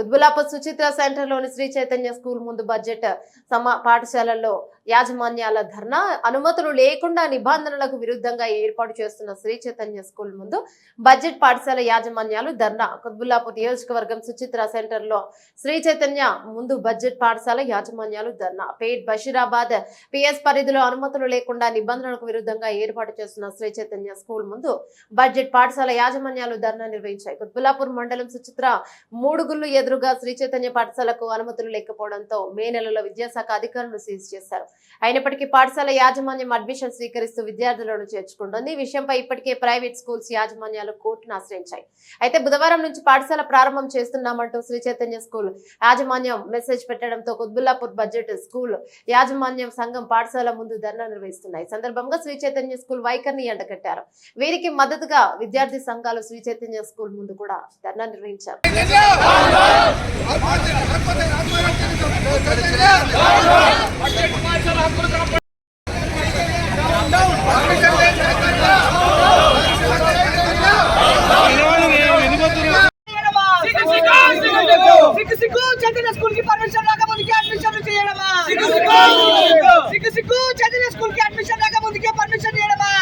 కుత్బులాపూర్ సుచిత్ర సెంటర్లోని శ్రీ చైతన్య స్కూల్ ముందు బడ్జెట్ సమా పాఠశాలల్లో యాజమాన్యాల ధర్నా అనుమతులు లేకుండా నిబంధనలకు విరుద్ధంగా ఏర్పాటు చేస్తున్న శ్రీ చైతన్య స్కూల్ ముందు బడ్జెట్ పాఠశాల యాజమాన్యాలు ధర్నా. కుత్బుల్లాపూర్ నియోజకవర్గం సుచిత్ర సెంటర్లో శ్రీ చైతన్య ముందు బడ్జెట్ పాఠశాల యాజమాన్యాలు ధర్నా. పేట్ బషీరాబాద్ పిఎస్ పరిధిలో అనుమతులు లేకుండా నిబంధనలకు విరుద్ధంగా ఏర్పాటు చేస్తున్న శ్రీ చైతన్య స్కూల్ ముందు బడ్జెట్ పాఠశాల యాజమాన్యాలు ధర్నా నిర్వహించాయి. కుత్బుల్లాపూర్ మండలం సుచిత్ర మూడుగుళ్ళు ఎదురుగా శ్రీ చైతన్య పాఠశాలకు అనుమతులు లేకపోవడంతో మే నెలలో విద్యాశాఖ అధికారులు సీజ్ చేశారు. అయినప్పటికీ పాఠశాల యాజమాన్యం అడ్మిషన్ స్వీకరిస్తూ విద్యార్థులను చేర్చుకుంటోంది. విషయంపై ఇప్పటికే ప్రైవేట్ స్కూల్స్ యాజమాన్యాలు కోర్టును ఆశ్రయించాయి. అయితే బుధవారం నుంచి పాఠశాల ప్రారంభం చేస్తున్నామంటూ శ్రీ చైతన్య స్కూల్ యాజమాన్యం మెసేజ్ పెట్టడంతో కుత్బుల్లాపూర్ బడ్జెట్ స్కూల్ యాజమాన్యం సంఘం పాఠశాల ముందు ధర్నా నిర్వహిస్తున్నాయి. సందర్భంగా శ్రీ చైతన్య స్కూల్ వైఖరిని ఎండకట్టారు వీరికి మద్దతుగా విద్యార్థి సంఘాలు శ్రీ చైతన్య స్కూల్ ముందు కూడా ధర్నా నిర్వహించారు. సిగ్గు స్కూల్కి పర్మిషన్ ముందుకే అడ్మిషన్ చేయడమా స్కూల్కి అడ్మిషన్ రాక ముందుకే పర్మిషన్ చేయడమా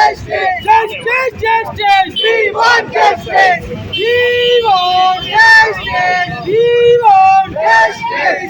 justice! Justice, justice! We want justice! We want justice! We want justice!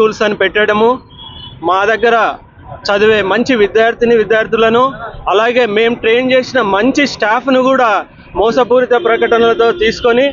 Schools అని పెట్టడము. మా దగ్గర చదివే మంచి విద్యార్థిని విద్యార్థులను అలాగే మేము ట్రైన్ చేసిన మంచి స్టాఫ్ను కూడా మోసపూరిత ప్రకటనలతో తీసుకొని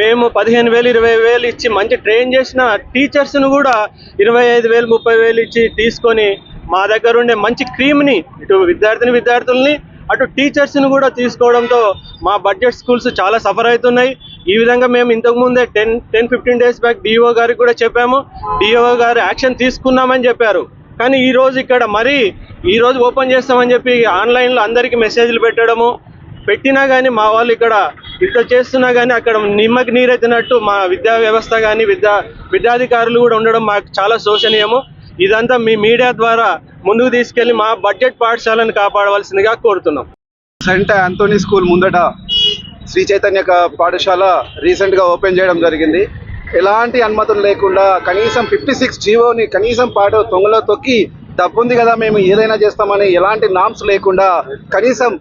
మేము పదిహేను వేలు ఇరవై వేలు ఇచ్చి మంచి ట్రైన్ చేసిన టీచర్స్ను కూడా ఇరవై ఐదు వేలు ముప్పై వేలు ఇచ్చి తీసుకొని మా దగ్గర ఉండే మంచి క్రీమ్ని ఇటు విద్యార్థిని విద్యార్థుల్ని అటు టీచర్స్ని కూడా తీసుకోవడంతో మా బడ్జెట్ స్కూల్స్ చాలా సఫర్ అవుతున్నాయి. ఈ విధంగా మేము ఇంతకు ముందే ten ten fifteen days back DO గారికి కూడా చెప్పాము. డిఓ గారు యాక్షన్ తీసుకున్నామని చెప్పారు. కానీ ఈరోజు ఇక్కడ మరీ ఈరోజు ఓపెన్ చేస్తామని చెప్పి ఆన్లైన్లో అందరికీ మెసేజ్లు పెట్టడము పెట్టినా కానీ మా వాళ్ళు ఇక్కడ ఇంత చేస్తున్నా కానీ అక్కడ నిమ్మకి నీరెత్తినట్టు మా విద్యా వ్యవస్థ కానీ విద్యా విద్యాధికారులు కూడా ఉండడం మాకు చాలా శోచనీయము ఇదంతా మీ మీడియా ద్వారా ముందుకు తీసుకెళ్ళి మా బడ్జెట్ పాఠశాలను కాపాడవలసిందిగా కోరుతున్నాం. సెంట్ ఆంటోనీ స్కూల్ ముందట శ్రీ చైతన్య పాఠశాల రీసెంట్గా ఓపెన్ చేయడం జరిగింది. ఎలాంటి అనుమతులు లేకుండా కనీసం ఫిఫ్టీ సిక్స్ జీవోని కనీసం పాట తొంగలో తొక్కి డబ్బుంది కదా మేము ఏదైనా చేస్తామని ఎలాంటి నామ్స్ లేకుండా కనీసం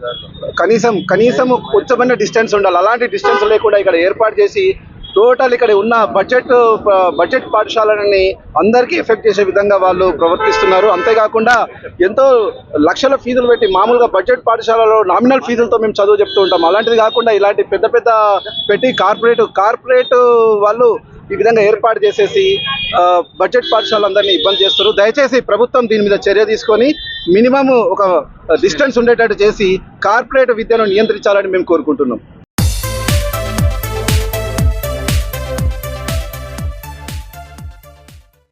కనీసం కనీసం కొంచెమైన డిస్టెన్స్ ఉండాలి. అలాంటి డిస్టెన్స్ లేకుండా ఇక్కడ ఏర్పాటు చేసి టోటల్ ఇక్కడ ఉన్న బడ్జెట్ బడ్జెట్ పాఠశాలని అందరికీ ఎఫెక్ట్ చేసే విధంగా వాళ్ళు ప్రవర్తిస్తున్నారు. అంతేకాకుండా ఎంతో లక్షల ఫీజులు పెట్టి మామూలుగా బడ్జెట్ పాఠశాలలో నామినల్ ఫీజులతో మేము చదువు చెప్తూ ఉంటాం. అలాంటిది కాకుండా ఇలాంటి పెద్ద పెద్ద పెట్టి కార్పొరేట్ కార్పొరేట్ వాళ్ళు ఈ విధంగా ఏర్పాటు చేసేసి బడ్జెట్ బడ్జెట్ పాఠశాలందరినీ ఇబ్బంది చేస్తారు. దయచేసి ప్రభుత్వం దీని మీద చర్య తీసుకొని మినిమం ఒక డిస్టెన్స్ ఉండేటట్టు చేసి కార్పొరేట్ విద్యను నియంత్రించాలని మేము కోరుకుంటున్నాం.